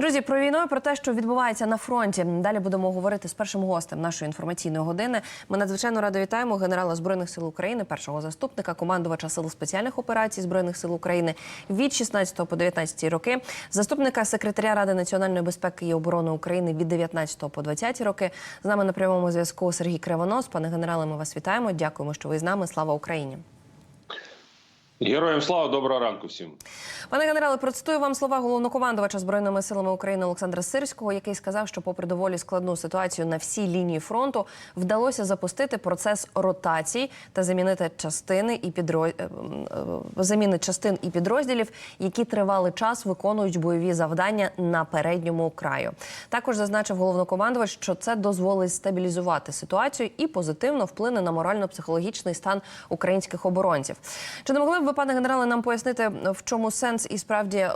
Друзі, про війну і про те, що відбувається на фронті. Далі будемо говорити з першим гостем нашої інформаційної години. Ми надзвичайно радо вітаємо генерала збройних сил України, першого заступника, командувача сил спеціальних операцій збройних сил України від 16 по 19 роки, заступника секретаря Ради національної безпеки і оборони України від 19 по 20 роки. З нами на прямому зв'язку Сергій Кривонос. Пане генерале, ми вас вітаємо. Дякуємо, що ви з нами. Слава Україні. Героям слава, доброго ранку всім. Пане генерале, процитую вам слова головнокомандувача збройними силами України Олександра Сирського, який сказав, що, попри доволі складну ситуацію на всій лінії фронту, вдалося запустити процес ротацій та замінити частини і підроз... е, е, заміни частин і підрозділів, які тривалий час виконують бойові завдання на передньому краю. Також зазначив головнокомандувач, що це дозволить стабілізувати ситуацію і позитивно вплине на морально-психологічний стан українських оборонців. Чи не могли б ви, пане генерале, нам пояснити, в чому сенс і справді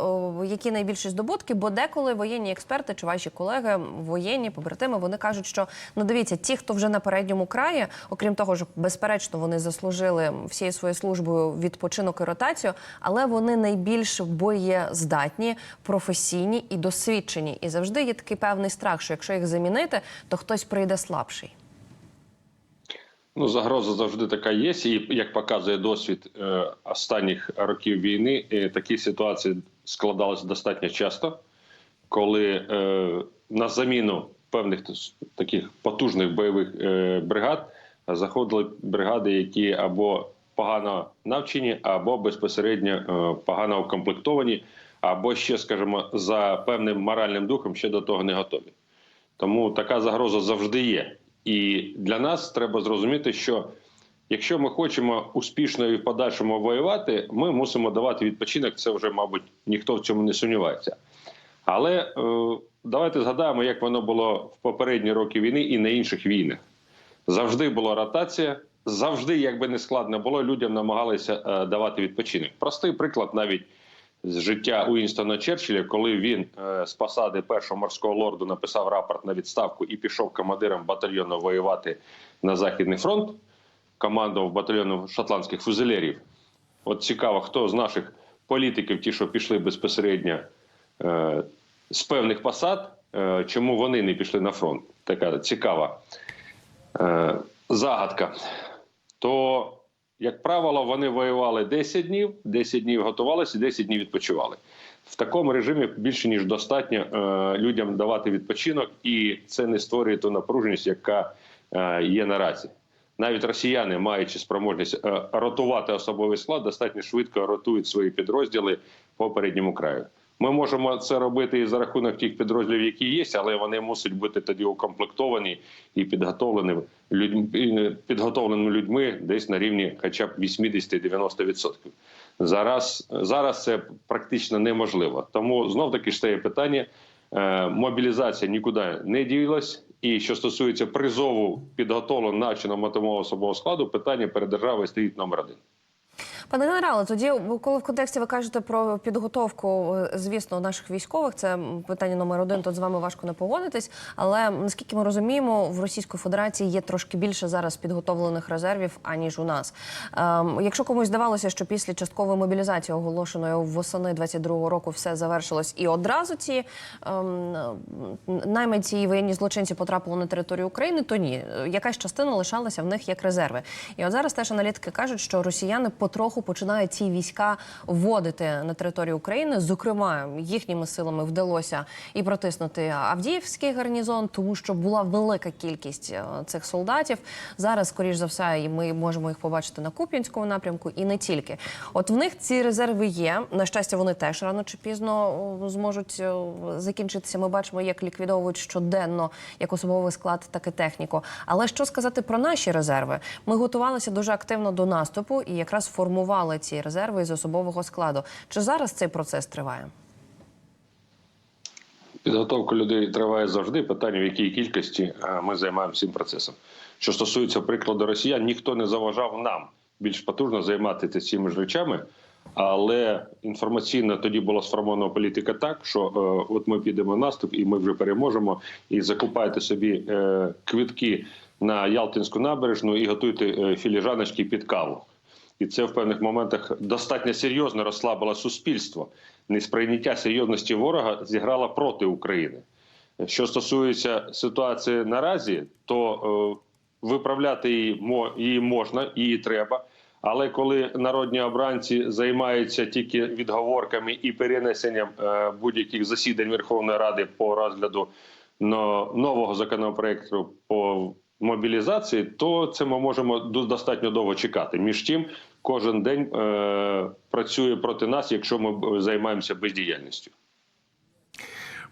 які найбільші здобутки? Бо деколи воєнні експерти чи ваші колеги, воєнні побратими, вони кажуть, що ну дивіться, ті, хто вже на передньому краї, окрім того, що безперечно вони заслужили всією своєю службою відпочинок і ротацію, але вони найбільш боєздатні, професійні і досвідчені. І завжди є такий певний страх, що якщо їх замінити, то хтось прийде слабший. Ну, загроза завжди така є, і як показує досвід е, останніх років війни, е, такі ситуації складалися достатньо часто, коли е, на заміну певних таких потужних бойових бригад заходили бригади, які або погано навчені, або безпосередньо погано укомплектовані, або ще, скажімо, за певним моральним духом ще до того не готові. Тому така загроза завжди є. І для нас треба зрозуміти, що якщо ми хочемо успішно і в подальшому воювати, ми мусимо давати відпочинок. Це вже, мабуть, ніхто в цьому не сумнівається. Але е, давайте згадаємо, як воно було в попередні роки війни і на інших війнах. Завжди була ротація, завжди, як би не складно було, людям намагалися е, давати відпочинок. Простий приклад навіть з життя Уінстона Черчилля, коли він е, з посади першого морського лорду написав рапорт на відставку і пішов командиром батальйону воювати на Західний фронт, командував батальйоном шотландських фузелерів. От цікаво, хто з наших політиків, ті, що пішли безпосередньо е, з певних посад, е, чому вони не пішли на фронт? Така цікава загадка. То, як правило, вони воювали 10 днів, 10 днів готувалися, 10 днів відпочивали. В такому режимі більше ніж достатньо е, людям давати відпочинок, і це не створює ту напруженість, яка е, є наразі. Навіть росіяни, маючи спроможність е, ротувати особовий склад, достатньо швидко ротують свої підрозділи по передньому краю. Ми можемо це робити і за рахунок тих підрозділів, які є, але вони мусять бути тоді укомплектовані і підготовлені людьми, підготовленими людьми десь на рівні хоча б 80-90%. Зараз, зараз це практично неможливо. Тому знов таки ж стає питання. е, Мобілізація нікуди не ділась. І що стосується призову підготовленого навченого мотомого особового складу, питання перед державою стоїть номер один. Пане генерале, тоді, коли в контексті ви кажете про підготовку, е, звісно, наших військових, це питання номер один. Тут з вами важко не погодитись. Але наскільки ми розуміємо, в Російської Федерації є трошки більше зараз підготовлених резервів аніж у нас. Ем, якщо комусь здавалося, що після часткової мобілізації, оголошеної восени 22-го року, все завершилось, і одразу ці ем, найманці і воєнні злочинці потрапили на територію України, то ні, якась частина лишалася в них як резерви. І от зараз теж аналітики кажуть, що росіяни потроху починають ці війська вводити на територію України. Зокрема, їхніми силами вдалося і протиснути Авдіївський гарнізон, тому що була велика кількість е, цих солдатів. Зараз, скоріш за все, і ми можемо їх побачити на Куп'янському напрямку, і не тільки. От в них ці резерви є. На щастя, вони теж рано чи пізно зможуть закінчитися. Ми бачимо, як ліквідовують щоденно як особовий склад, так і техніку. Але що сказати про наші резерви? Ми готувалися дуже активно до наступу і якраз формували ці резерви із особового складу. Чи зараз цей процес триває? Підготовка людей триває завжди. Питання, в якій кількості е, ми займаємося цим процесом. Що стосується прикладу росіян, ніхто не заважав нам більш потужно займатися цими ж речами. Але інформаційно тоді була сформована політика так, що е, от ми підемо в наступ, і ми вже переможемо. І закупайте собі е, квитки на Ялтинську набережну і готуйте е, філіжаночки під каву. І це в певних моментах достатньо серйозно розслабило суспільство. Несприйняття серйозності ворога зіграла проти України. Що стосується ситуації наразі, то е, виправляти її, мо- її можна, її треба. Але коли народні обранці займаються тільки відговорками і перенесенням е, будь-яких засідань Верховної Ради по розгляду но- нового законопроекту по мобілізації, то це ми можемо до- достатньо довго чекати. Між тим, кожен день е, працює проти нас, якщо ми займаємося бездіяльністю.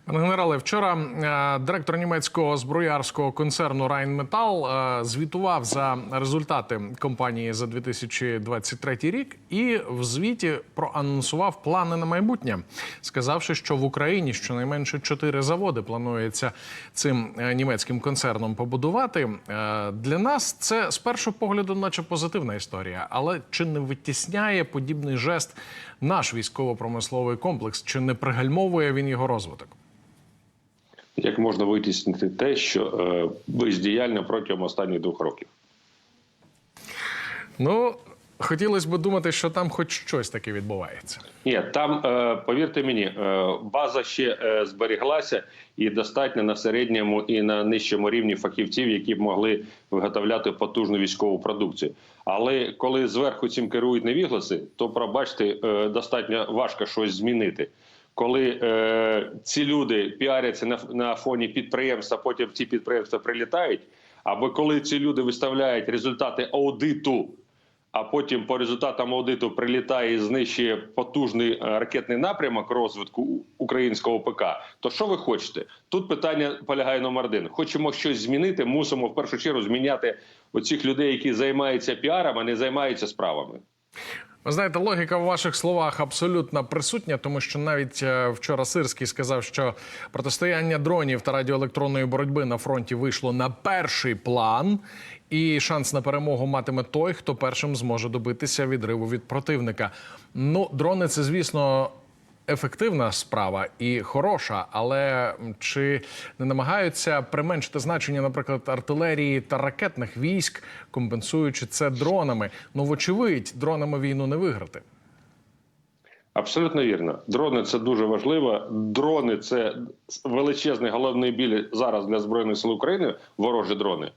Генерале, вчора е, директор німецького зброярського концерну Rheinmetall е, звітував за результати компанії за 2023 рік і в звіті проанонсував плани на майбутнє, сказавши, що в Україні щонайменше чотири заводи планується цим е, німецьким концерном побудувати. Для нас це з першого погляду, наче позитивна історія, але чи не витісняє подібний жест наш військово-промисловий комплекс, чи не пригальмовує він його розвиток? Як можна витіснити те, що е, бездіяльно протягом останніх двох років? Ну, хотілося б думати, що там хоч щось таке відбувається. Ні, там е, повірте мені, е, база ще зберіглася і достатньо на середньому і на нижчому рівні фахівців, які б могли виготовляти потужну військову продукцію. Але коли зверху цим керують невігласи, то пробачте, достатньо важко щось змінити. Коли е, ці люди піаряться на, на фоні підприємства, потім ці підприємства прилітають, або коли ці люди виставляють результати аудиту а потім по результатам аудиту прилітає і знищує потужний е, ракетний напрямок розвитку українського ПК. То що ви хочете? Тут питання полягає номер один. Хочемо щось змінити, мусимо в першу чергу зміняти оцих людей, які займаються піаром, а не займаються справами. Ви знаєте, логіка в ваших словах абсолютно присутня, тому що навіть е, вчора Сирський сказав, що протистояння дронів та радіоелектронної боротьби на фронті вийшло на перший план, і шанс на перемогу матиме той, хто першим зможе добитися відриву від противника. Ну, дрони це, звісно. Ефективна справа і хороша, але чи не намагаються применшити значення, наприклад, артилерії та ракетних військ, компенсуючи це дронами? Ну, вочевидь, дронами війну не виграти. Абсолютно вірно. Дрони це дуже важливо. Дрони це величезний головний біль зараз для збройних сил України. Ворожі дрони.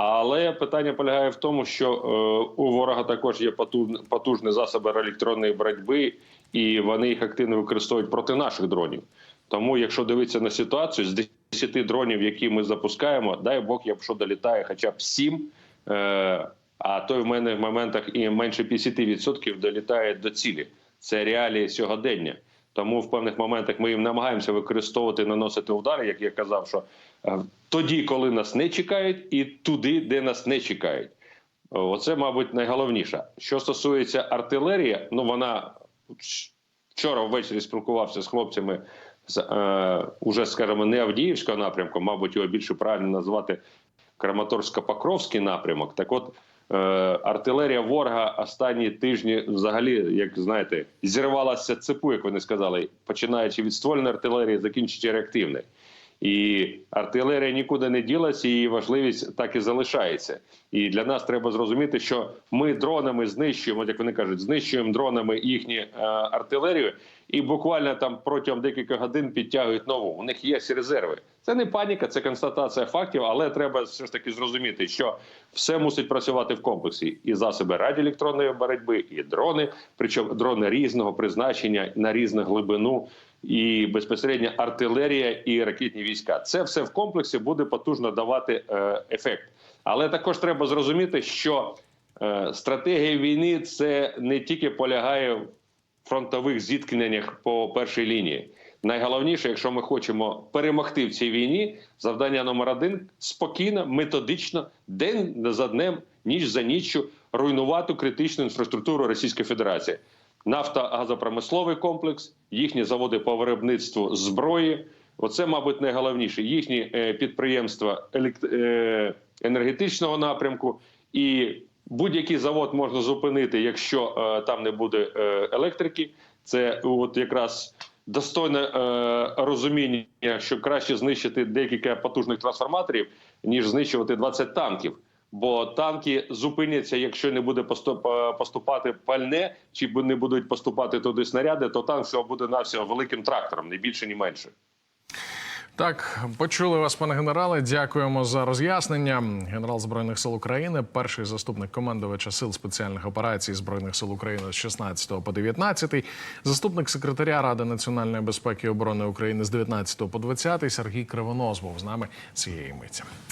Але питання полягає в тому, що е, у ворога також є потужні, засоби електронної боротьби, і вони їх активно використовують проти наших дронів. Тому, якщо дивитися на ситуацію, з 10 дронів, які ми запускаємо, дай Бог, якщо долітає хоча б 7, е, а то в мене в моментах і менше 50% долітає до цілі. Це реалії сьогодення. Тому в певних моментах ми їм намагаємося використовувати, наносити удари, як я казав, що е, тоді, коли нас не чекають, і туди, де нас не чекають. Оце, мабуть, найголовніше. Що стосується артилерії, ну вона вчора ввечері спілкувався з хлопцями з е, уже, скажімо, не Авдіївського напрямку, мабуть, його більше правильно назвати Краматорсько-Покровський напрямок. Так от е, артилерія ворога останні тижні взагалі, як знаєте, зірвалася цепу, як вони сказали, починаючи від ствольної артилерії, закінчуючи реактивною. І артилерія нікуди не ділася, її важливість так і залишається. І для нас треба зрозуміти, що ми дронами знищуємо, як вони кажуть, знищуємо дронами їхню е, артилерію, і буквально там протягом декілька годин підтягують нову. У них є резерви. Це не паніка, це констатація фактів, але треба все ж таки зрозуміти, що все мусить працювати в комплексі. І засоби радіоелектронної боротьби, і дрони, причому дрони різного призначення на різну глибину і безпосередньо артилерія і ракетні війська. Це все в комплексі буде потужно давати е, ефект. Але також треба зрозуміти, що е, стратегія війни це не тільки полягає в фронтових зіткненнях по першій лінії. Найголовніше, якщо ми хочемо перемогти в цій війні, завдання номер один спокійно, методично, день за днем, ніч за ніччю руйнувати критичну інфраструктуру Російської Федерації нафтогазопромисловий комплекс, їхні заводи по виробництву зброї. Оце, мабуть, найголовніше. Їхні е, підприємства е, енергетичного напрямку, і будь-який завод можна зупинити, якщо е, там не буде електрики. Це от якраз достойне розуміння, що краще знищити декілька потужних трансформаторів, ніж знищувати 20 танків. Бо танки зупиняться, якщо не буде поступ- поступати пальне, чи не будуть поступати туди снаряди, то танк всього буде навсього великим трактором, не більше, ні менше. Так, почули вас, пане генерале. Дякуємо за роз'яснення. Генерал збройних сил України, перший заступник командувача сил спеціальних операцій збройних сил України з 16 по 19, заступник секретаря Ради національної безпеки і оборони України з 19 по 20, Сергій Кривонос був з нами цієї миті.